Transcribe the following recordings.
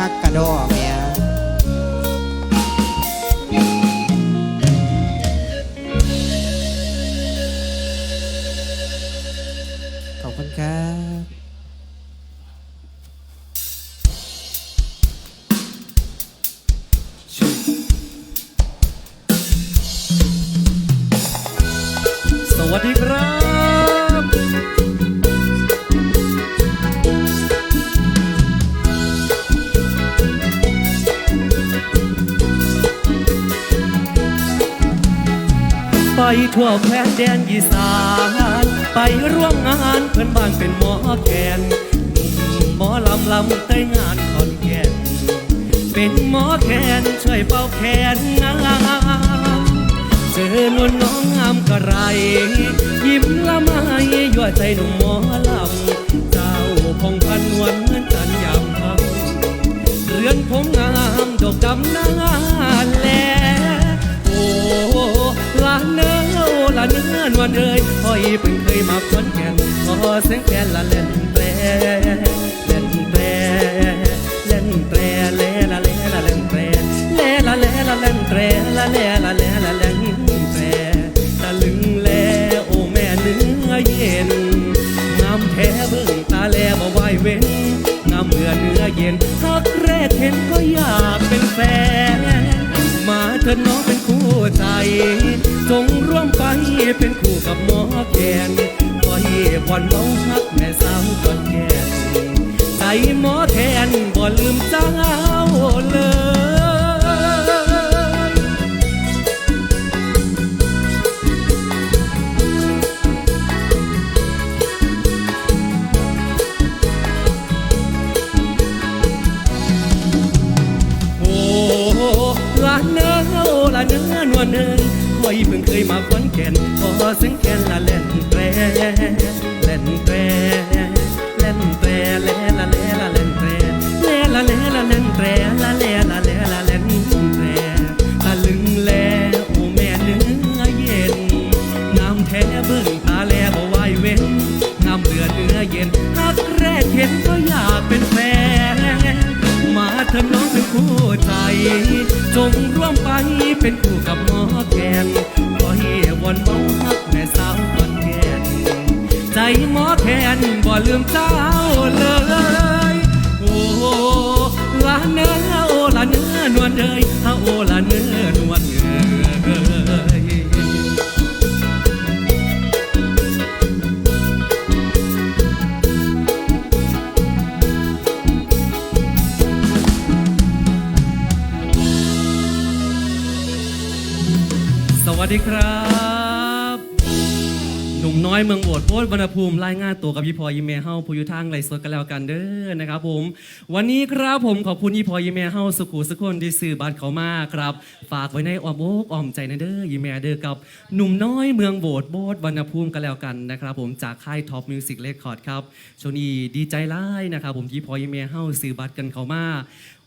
ฮักกระดอแม่านเพื่อนบ้านเป็นหมอแคนหมอลำลำเต้งานขอนแกนเป็นหมอแคนช่วยเป่าแคนงามเจอนวลน้องงามกระไร ยิ้มละไมยั่วใจหนุ่มหมอลำเจ้าพองพันนวลเหมือนกันยามทำเรือนผมงามดอกดำน้าแลโอ้ลาเนื้อ ลาเนื้อนวลเอ้ยพ่อยเพิ่งเคยมาคอนแก่นพอเสียงแคนละเล่นแปรเล่นแปรเล่นแปรเลละเลละเล่นแปรเลละเลละเล่นแปรละเลละเลละเล่นแปรตะลึงแลโอ้แม่เนื้อเย็นงามแท้เบิ่งตาแลบ่ไหวเว้นงามเมื่อเนื้อเย็นฮักแรกเห็นก็อยากเป็นแฟนมาเถิดน้องเป็นคู่ใจ จงร่วมไปเป็นคู่กับหมอแกนคอยวันเมาฮักแม่สาวก่อนแกนใส่หมอแทนบ่ลืมเจ้าเลย เพิ่งเคยมาควันแก่นพอเสียงแก่นละเล่นแตรเล่นแตรเล่นแตรเล่ละเล่ละเล่นแตรเล่ละเล่ละเล่นแตรละเล่ละเล่ละเล่นแตรตะลึงแลโอ้แม่เนื้อเย็นงามแท้เบิ่งตาแลบ่ไหวเว้นงามเดือดเนื้อเย็นฮักแรกเห็นก็อยากเป็นแฟนมาเถอะน้องเป็นคู่ใจจงร่วมไปเป็นคู่กับหมอแกน ใจหมอแคนบ่ลืมเจ้าเลย โอ้ลาเนื้อโอลาเนื้อนวลเอ้ยฮะโอ้ลาเนื้อนวลเอ้ยสวัสดีครับ น้อยเมืองโบดโพธวรรณภูมิรายงานตัวกับยี่พอยีเมเฮาผู้อยู่ทางไลฟ์สดกันแล้วกันเด้อนะครับผม วันนี้ครับผมขอบคุณยี่พอยีเมเฮาสุขุสุขคนที่ซื้อบัตรเขามาครับ ฝากไว้ในอ้อมอกอ้อมใจนะเด้อยีเมเด้อกับหนุ่มน้อยเมืองโบดโบดวรรณภูมิกันแล้วกันนะครับผมจากค่ายท็อปมิวสิกเรคคอร์ดครับช่วงนี้ดีใจร้ายนะครับผมยี่พอยีเมเฮาซื้อบัตรกันเขามา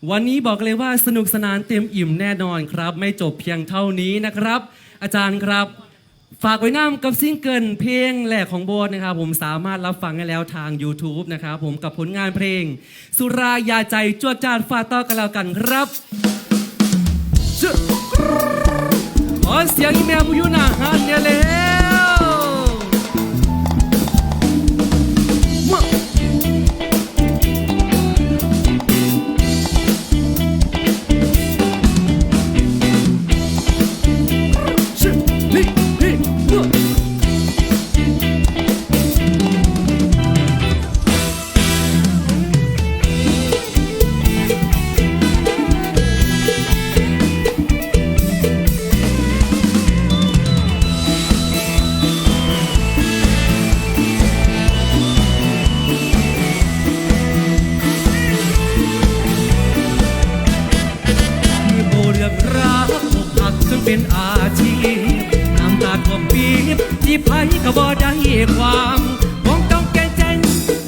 วันนี้บอกเลยว่าสนุกสนานเต็มอิ่มแน่นอนครับ ไม่จบเพียงเท่านี้นะครับ อาจารย์ครับ ฝากไว้น้ำกับซิงเกิลเพลงแหลกของโบสนะครับผมสามารถรับฟังได้แล้วทาง YouTube นะครับผมกับผลงานเพลง สุรายาใจจวดจาดฟาต้อกันแล้วกันครับขอเสียงอีเมลผู้อยุนาฮันเนี่ยเลย บที่ไผก็บ่ได้ความมองต้องแก่ใจ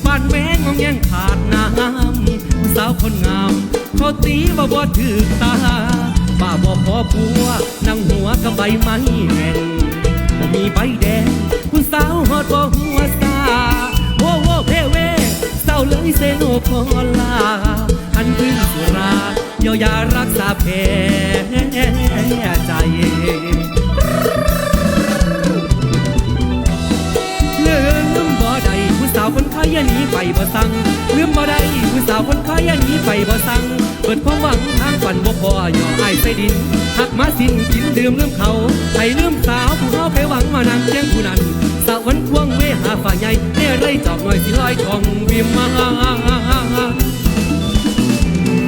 บ้านแวงมองยังขาดน้ำผู้สาวคนงาม เขาตีว่าบ่ถือตาป้าบ่พอผัวนั่งหัวกับใบไม้แห่งบ่มีใบแดงผู้สาวฮอดบ่หัวซาโว้โว้เพเวเศร้าเลยเซโนโคลาอันพึ่งสุรายียวยารักษาแผลใจ สาวคนหนีไปบ่สั่งลืมบ่ได้ผู้สาวคนขายอย่าหนีไปบ่สั่งเปิดความหวังทางฝันบ่พอย่ออ้ายใส่ดินหักมาสินกินดื่มลืมเขาให้ลืมสาวผู้เฮาเคยหวังมานำเจียงผู้นั้นสาววันควงเวหาฝ่ายใหญ่เน่ไรจอกหน่อยสิลอยทองวิมมา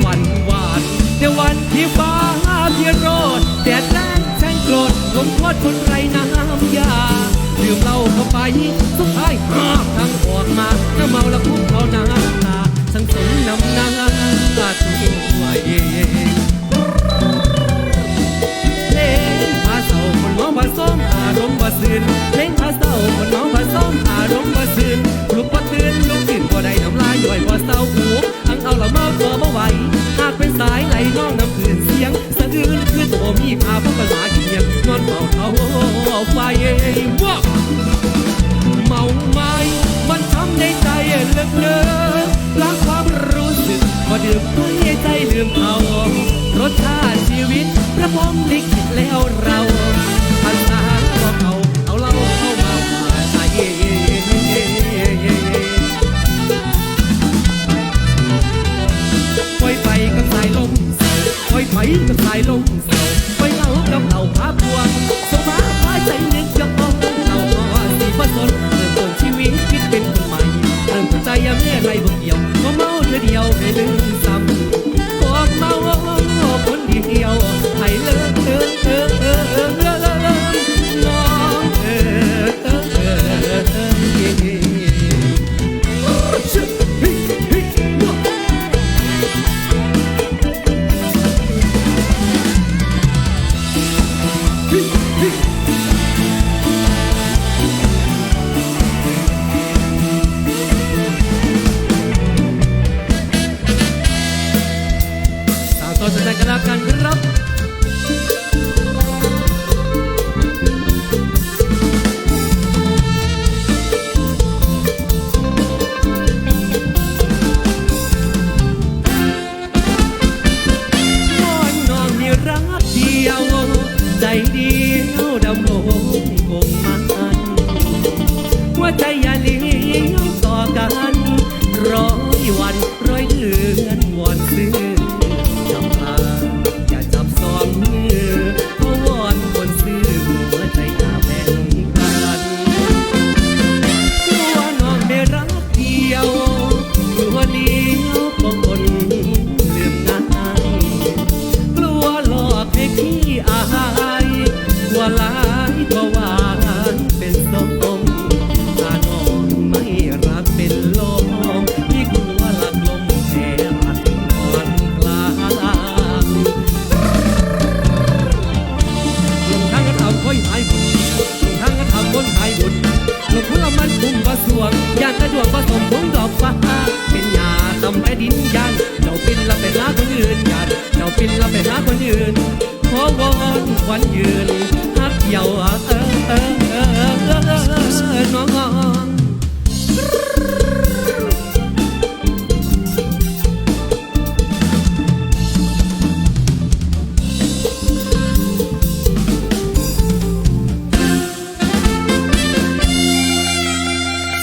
วันวานในวันที่ฟ้าเพียรโรดแดดแรงแสงโกรธลมพอดคนไรน้ำยา ดื่มเหล้าเข้าไปสุดท้ายหาทางออกมาน้ำเมาแล้วคุกเขาน้ำตาสังสมน้ำหน้าตัวเองเพลงพาเศร้าคนมองผสมอารมณ์บ่ซื่นเพลงพาเศร้าคนมองผสมอารมณ์บ่ซื่นลุกบ่ตื่นลุกตื่นบ่ได้น้ำลายย่อยบ่เศร้าหูอังเอาละเมาตัวบ่ไหวหากเป็นสายไหลน้องน้ำอื่นเสียงสะอื้นคือตัวมีพาพวกภาษาเกียงนอนเมาเขาไฟ กพอดื่มให้ใจลืมเขารสชาติชีวิตพระพรหมลิขิตแล้วเรา สาวโสดสนใจกันแล้วกันครับ ควันยืนฮักเยาเออเออเออเออเออเออน้อง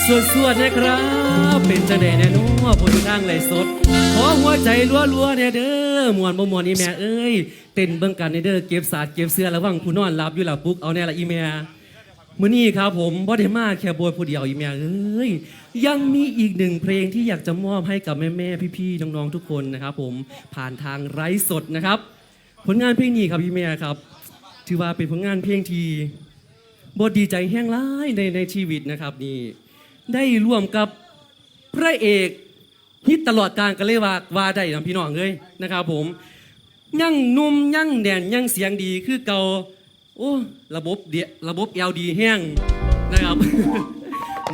สวดสวดๆนะครับ เป็นจังใดแน่นัวผู้ทางไหลสด หัวใจรัวๆเนี่ยเด้อมวนบ่มวนอีแม่เอ้ยเต้นเบิ่งกันในเด้อเก็บศาสตร์เก็บเสื้อระวังผู้นอนหลับอยู่หลับปุ๊กเอาแน่ละอีแม่มื้อนี้ครับผมบ่ได้มาแค่บวยผู้เดียวอีแม่เอ้ยยังมีอีกหนึ่งเพลงที่อยากจะมอบให้กับแม่ๆพี่ๆน้องๆทุกคนนะครับผมผ่านทางไร้สดนะครับ ผลงานเพลงนี้ครับพี่แม่ครับ ถือว่าเป็นผลงานเพลงที่บทดีใจแห้งร้ายในในชีวิตนะครับนี่ได้ร่วมกับพระเอก ฮิตตลอดการกันเลยว่าว่าได้นะพี่น้องเลยนะครับผมยั่งนุ่มยั่งแดนยั่งเสียงดีคือเก่าโอ้ระบบเดียระบบเอลดีแห้งนะครับ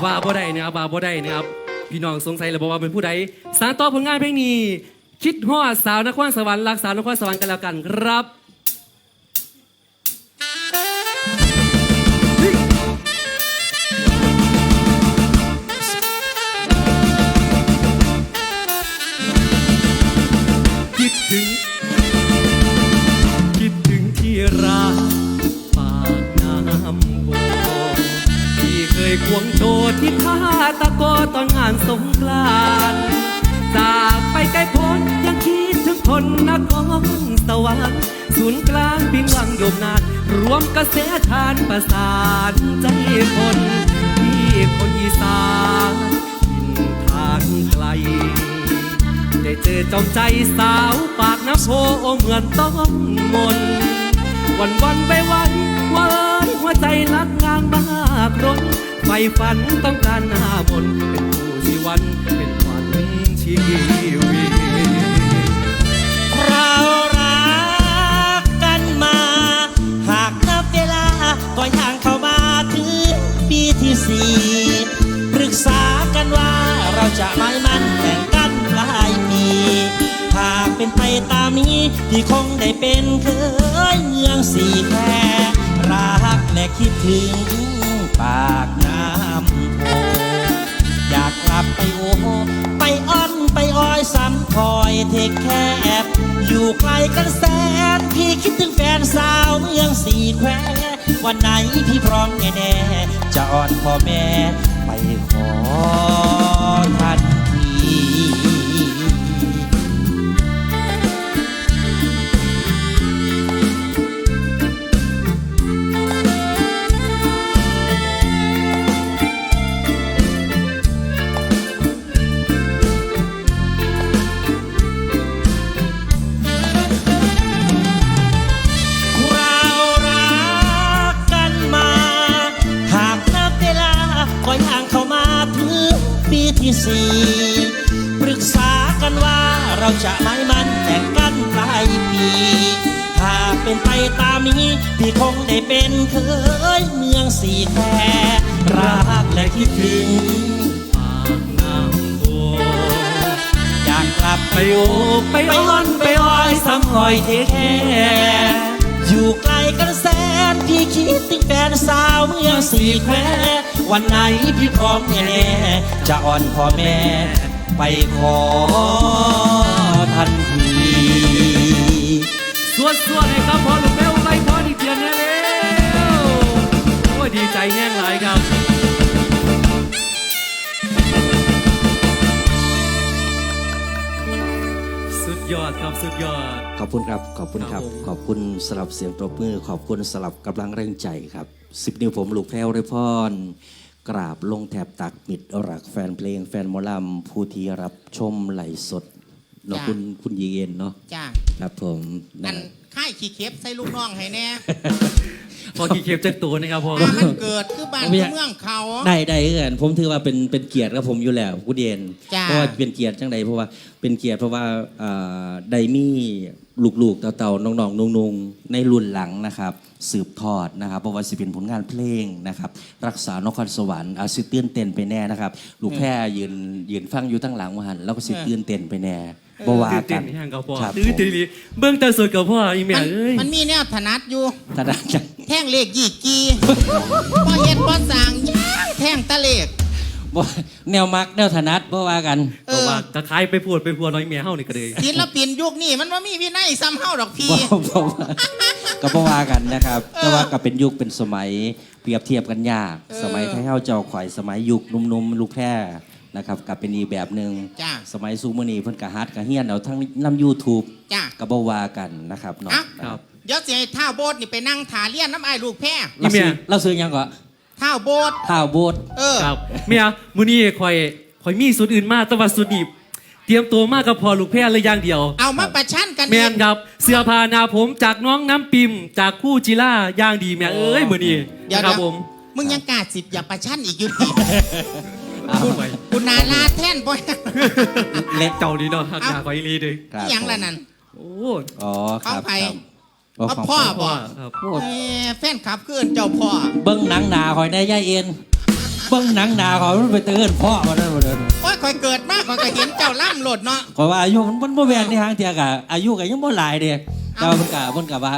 ว่าบ่ได้นะครับว่าบ่ได้นะครับ พี่น้องสงสัยหรือบอกว่าเป็นผู้ใดสารต่อผลงานเพลงนี้ คิดฮอดสาวนครสวรรค์รักสาวนครสวรรค์กันแล้วกันครับ พิงวังโยมนาน รวมกระแสทานประสานใจคนที่คนอีสานทินทางไกล ได้เจอจอมใจสาวปากน้ำโพเหมือนต้องมน วันวันไปวันวันหัวใจรักงานมากรนไฟฝันต้องการหน้ามนเป็นผู้ชีวันเป็นขวัญชีวิตเรา ก็ย่างเข้ามาถึงปีที่สี่ปรึกษากันว่าเราจะไม่มันแต่งกันปลายปีหากเป็นไปตามนี้พี่คงได้เป็นเคยเมืองสี่แควรักและคิดถึงปากน้ำโพอยากกลับไปโอไปอ้อนไปอ้อยซ้ำคอยเทคแคบอยู่ไกลกันแสนพี่คิดถึงแฟนสาวเมืองสี่แคว วันไหนพี่พร้อมแน่ๆจะอ้อนพ่อแม่ไปขอ สี่ปรึกษากันว่าเราจะไม่มันแต่งกันปลายปีหากเป็นไปตามนี้พี่คงได้เป็นเคยเมืองสีแควรักและคิดถึงปากน้ำโพอยากกลับไปโอบไปอ้อนไปอ้อยซ้ำคอยเทแค่ อยู่ไกลกันแสนพี่คิดถึงแฟนสาวเมืองสีแคววันไหนพี่พร้อมแน่จะอ่อนพ่อแม่ ไปขอทันทีสวดสวด ครับสุดยอด ขอบคุณครับ ขอบคุณครับ ครับผม ขอบคุณสลับเสียงปรบมือ ขอบคุณสลับกำลังแรงใจครับสิบนิ้วผมลูกแพรวไรพร กราบลงแถบตักมิดรักแฟนเพลง แฟนหมอลำผู้ที่รับชมไหลฟ์สดเนาะจ้ะ คุณคุณยีเอ็นเนาะจ้า ครับผมอันะน ค่ายขี้เข็บใส่ลูกน้องให้แน่พอกี่เข็มจากตัวนะครับพอถ้ามันเกิดคือบ้านคือเมืองเขา ได้ได้เอือนผมถือว่าเป็นเป็นเกียรติกับผมอยู่แล้วคุณเย็นจ้ะเพราะว่าเป็นเกียรติจังใดเพราะว่าเป็นเกียรติเพราะว่าอ่าไดมีลูกๆเต่าๆน้องๆนุ่งๆในรุ่นหลังนะครับ สืบทอดนะครับเพราะว่าสิเป็นผลงานเพลงนะครับ รักษานครสวรรค์อาสิตื่นเต้นไปแน่นะครับ ลูกแพร่ยืนยืนฟังอยู่ตั้งหลังมาหันแล้วก็สิตื่นเต้นไปแน่ บ่ว่าตื่นกัเต้นนแห้งกับพ่อครับตื่นเต้นดีเบื้องแต่สุดกับพ่ออีเมียเอ้ยมันมีแนวถนัดอยู่ถ้าได้จังแท่งเลขยี่กีพอเห็นพอสั่งย่างแท่งตะเลข บ่แนวมักแนวถนัดบ่ว่ากัน เอเพราะอว่าตะไคร้ไปพูดไปพูดน้อยเมียเฮานี่ก็เลยศิลปินยุคนี้มันว่ามีวินัยซ้ำเฮาดอกพี่ บ่บ่ว่าก็บ่ว่ากันนะครับ แต่ว่าก็เป็นยุคเป็นสมัยเปรียบเทียบกันยาก สมัยไทยเฮาเจ้าข่อยสมัยยุคหนุ่มๆลูกแพร่ นะครับก็เป็นอีกแบบหนึ่งจ้าสมัยซูมื้อนี้เพิ่นก็ฮัดก็เฮียนเอาทั้งนำ YouTube จ้าก็บ่ว่ากันนะครับเนาะอะ ครับ เดี๋ยวสิให้ท่าโบสถ์นี่ไปนั่งถาเลียนน้ำไอ้ายลูกแพ้เราซื้อเราซื้อหยังก็ท่าโบสถ์ข้าวโบดเออ ครับเมียมื้อนี้ข่อยข่อยมีสุดอื่นมากแต่ว่าสุดนี้เตรียมตัวมากกับพอลูกแพรเลยอย่างเดียว เอามาประชันกันแมเองนครับเสื้อผ้าหนาผมจากน้องน้ำปิมจากคู่จิล่าย่างดีแม่เอ้ยมื้อนี้เดี๋ยวนะครับนะผม มึงยังกล้าสิบอย่าประชันอีกอยู่ดีเอา พูดไว้กูนาลาแท่นบ่เล็กเจ้าดีเนาะหักหน้าข่อยอีหลีเด้อครับหยังละนั่น โอ้อ๋อครับของไผครับอ๋อเอาของพ่อผมพ่อครับโอ้แหมแฟนขับขึ้นเจ้าพ่อเบิ่งหนังหนาข่อยได้ย่าเอ็นเบิ่งหนังหนาข่อยมันไปเตือนพ่อมาได้บ่เด้อโอ้ยคอยเกิดมากคอยก็เห็นเจ้าล่ำโหลดเนาะขอยว่าอายุมันมันบ่แม่นในทางเทียกะอายุก็ยังบ่หลายเด้แต่ว่าเพิ่นกะเพิ่นกะว่า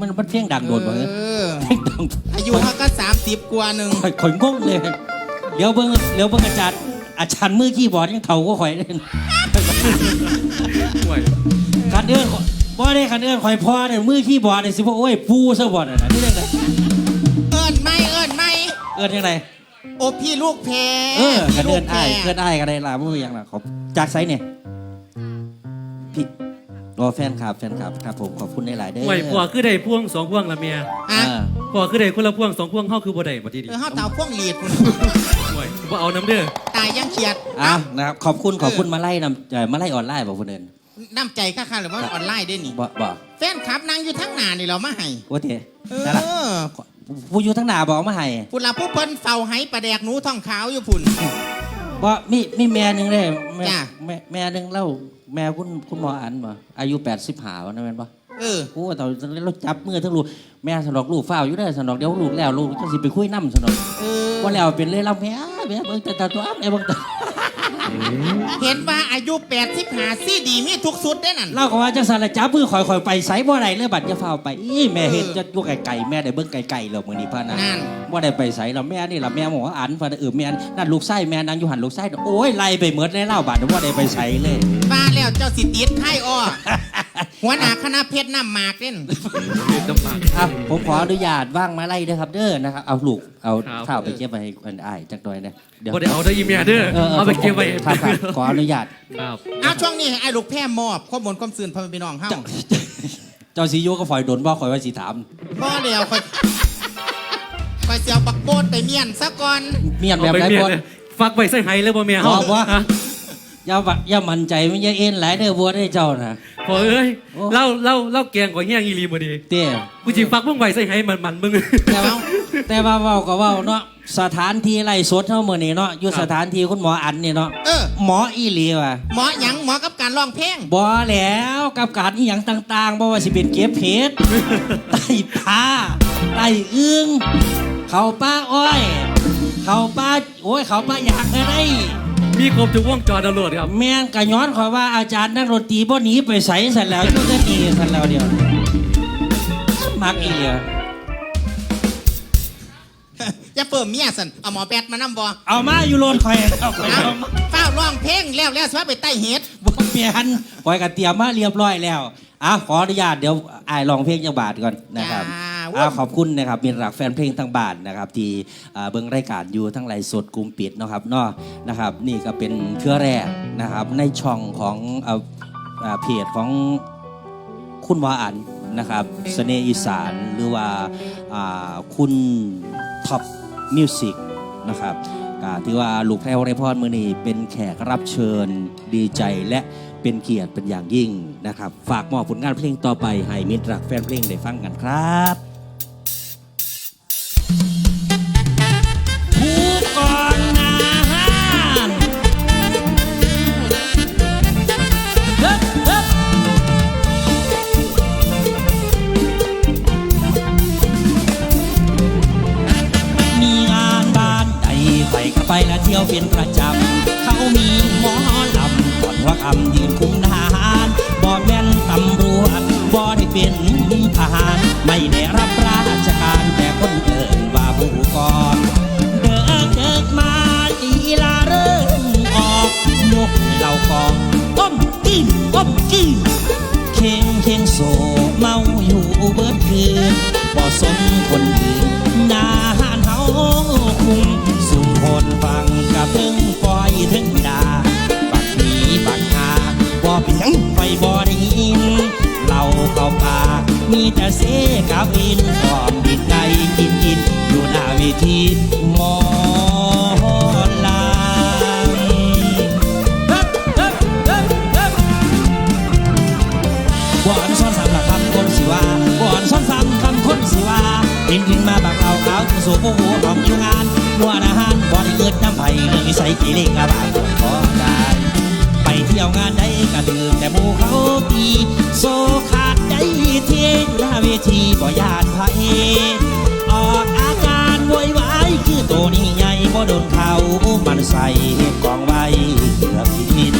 มันมันเพียงดังโดดบ่เอ้ยเออเพียงดังอายุเขาก็สามสิบกว่าหนึ่งข่อยข่อยงงเลย เดี๋ยวเบิ่งเดี๋ยวเบิ่งอาจารย์ อาจารย์มือคีย์บอร์ดยังเฒ่าก็ข่อยเด้ห่วยคันเอื้อนบ่ได้คันเอื้อนข่อยพ่อเนี่ยมือคีย์บอร์ดนี่สิบ่โอ้ยปูซะบ่น่ะนะนี่จังได๋เอิญไม่เอิญไม่เอื้อนจังได๋โอพี่ลูกแพรเออก็เดินลูแพรอ้ายเกินอ้ายก็ได้ล่ะบ่มีหยังล่ะขอบจากไสเนี่ยพี่รอแฟนคลับแฟนคลับครับผมขอบคุณหลายๆเด้อห่วยพ่อคือได้พ่วงสองพ่วงละเมียอะเออพ่อคือได้คนละพ่วงสองพ่วงเฮาคือบ่ได้บ่ที่ดีเออเฮาเต่าพ่วงหลีดคุณห่ วยบ่เอาน้ำเด้อตายยังเขียดอะนะครับขอบคุณขอบคุณมาไล่นำเอ่อมาไล่ออนไลน์บอกคนเดินน้ำใจค่าๆหรือว่าออนไลน์ได้นี่บ่บ่แฟนคลับนางอยู่ทั้งหน้านี่เรามาให้ว่าเถเอนั่นล่ะอผู้อยู่ทั้งหน้าบอกมาให้พุ่นละผู้เพิ่นเฝ้าให้ปลาแดกหนูท้องขาวอยู่พุ่น บ่มีมีแม่หนึงเลยแม่จ้ะ แม่แม่หนึงเล่าแม่คุณคุณหมออันบ่อายุ80หาวันนั้นแม่นบ่ เออโอ้ตอนเราจับมือทั้งลูกแม่สนอกลูกฝ้าวอยู่เด้อสนอกเดี๋ยวลูกแล้วลูกจะสิไปคุยนำสนอกเออ ว่าแล้วเป็นเลยเราแม่แม่เบิ่งแต่ตาตัวแม่เบิ่งแต่เห็นว่าอายุ8 5ซี่ดีมีทุกสุดได้นั่น เราก็ว่าจังซั่นละจับมือข่อยๆไปไสบ่ได้เลยบัดจะฝ้าวไปอีแม่เห็นจะอยู่ไกลๆแม่ได้เบิ่งไกลๆแล้วมื้อนี้พะนะนั่นว่าได้ไปใส่เราแม่นี่ละแม่หมออันพอเออแม่นั่นลูกไส้แม่นางอยู่หันลูกไส้โอ้ยไล่ไปเหมือนในเล่าบาดว่าได้ไปใส่เลย มาแล้วเจ้าสิติดไข่อ้อ หัวหน้าคณะเพชรน้ำหมากเล่นน้ำปากอะผมขออนุญาตว่างมาไล่ด้วยครับเด้อนะครับเอาลูกเอาครับ ข้าวไปเก็บไปให้คนอ้ายจักหน่อยนะเดี๋ยวบ่ได้เอาได้อีเมียเด้อเออเอาไปเก็บไว้ครับครับขออนุญาตครับเอาช่วงนี้ให้ไอ้ลูกแพร่มอบข้อมูลความสื่นพ่อแม่พี่น้องเฮาเจ้าสีโยก็ฝอยโดนบ่คอยว่าสีถามพ่อเดียวคอยคอยเสียวปักโบดไปเมียนซะก่อนเมียนแบเอาบไปไหนเมียบ่ เลยฟักไว้ใส่ไห้เลยบ่เมียบอกว่าฮะ อย่าว่าอย่ามั่นใจมันอย่าเอ็นหลายเด้อบัวได้อเจ้านะพอเอ้ยโอ้ เล่าเล่าเล่าแกงกว่าเฮี้ยงอีหลีบ่ดีเตี้ยกูจิฟักมึงไว้ใส่ไห้มันมันมึง แต่ว่าแต่ว่าเว้าก็เว้าเนาะสถานที่ไล่สดเท่ามื้อนี้เนาะอยู่ครับ สถานที่คุณหมออันนี่เนาะเออ หมออีหลีว่ะหมอหยังหมอกับการร้องเพลงบ่แล้วกับการอีหยังต่างๆบ่ว่าสิเป็นเก็บเห็ด ไต่ปลาไต่อึ้งเขาป้าอ้อย เขาป้าโอ้ยเขาป้าอยากอะไร มีครบทุกวงจรตำรวจครับ แม่งกะย้อนขอยว่าอาจารย์นักดนตรีบ่หนีไปใส่สันแล้วอยู่แต่นี่สันแล้วเดียวมักอีเหลียจะเปิ่มเมียสันเอาหมอแปดมานำบ่เอามาอยู่โลนคอยเอาไปเอาเอามาเฝ้าร้องเพลงแล้วแล้วสว่าไปใต้เฮ็ดบ่เปลี่ยนคอยกะเตรียมมาเรียบร้อยแล้วอะขออนุญาตเดี๋ยวอายลองเพลงจังบาทก่อนนะครับ จ้า อ่าขอบคุณนะครับมีรักแฟนเพลงทั้งบ้านนะครับ ที่อ่าเบิ่งรายการอยู่ทั้งไลฟ์สดกลุ่มปิดเนาะครับเนาะนะครับ นี่ก็เป็นเทื่อแรกนะครับ ในช่องของอ่าอ่าเพจของคุณวาอันนะครับเสน่ห์อีสานหรือว่าอ่าคุณท็อปมิวสิกนะครับก็ถือว่าลูกแพรวไรพรมือนี้เป็นแขกรับเชิญดีใจและเป็นเกียรติเป็นอย่างยิ่งนะครับ ฝากมอบผลงานเพลงต่อไปให้มิตรรักแฟนเพลงได้ฟังกันครับ เที่ยวเป็นประจำ เขามีหมอลำก่อนว่าคำยืนคุมทหารบ่แม่นตำรวจบ่ได้เป็นทหาร ไม่ได้รับราชการแต่คนเอินว่าผู้กองเดิกเดิกมาลีลาเริ่มออกยกเหล่ากองก้มกิ้งก้มกิ้งเข่งเข่งโซเมาอยู่เบิดคืนบ่สมคนอื่นหน้าหานเฮาคุมสุมคนฟัง กะเพิ่งปล่อยถึงดาบักมีบักหาบ่เป็นหยังไฟบ่ได้ยินเหล่าเข้าปามีแต่เสกาวินพร้อมดินไก่กินกินอยู่หน้าเวทีหมอลำเฮ้ยเฮ้ยเฮ้ยเฮ้ยบ่อนซ้อนสามหลักคำคนสิว่าบ่อนซ้อนสามคำคนสิว่ากินกินมาบักเอาเขาวสู่ผู้หัวของอยู่งาน ดน้ำไผ่เรื่องนิสัยกิเลสอะบาปวดขอใจไปเที่ยวงานใดก็ดื่มแต่หมูเขาตีโซขาดใจเที่อยู่หน้าเวทีบ่ยานไผออกอาการโวยวายคือตัวนี้ใหญ่บ่โดนเขามันใส่กองไว้เกือบทิน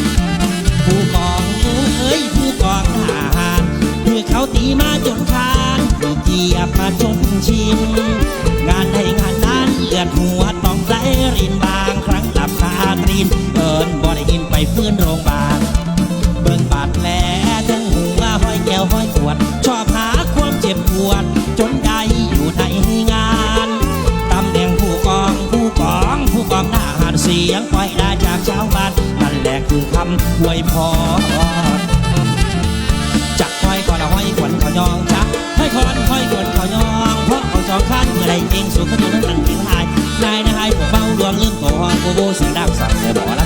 คือคำอวยพอจักห้อยก่อนห้อยขวัญขอยองจักห้อยคอนห้อยขวัญขอยองเพราะเอาจองคันเมื่อไรเองสุขขนุนนั้นเป็นหายนายนายผมเบาดวงลืมก่อนโบโบเสียงดังสั่งแต่บ่อ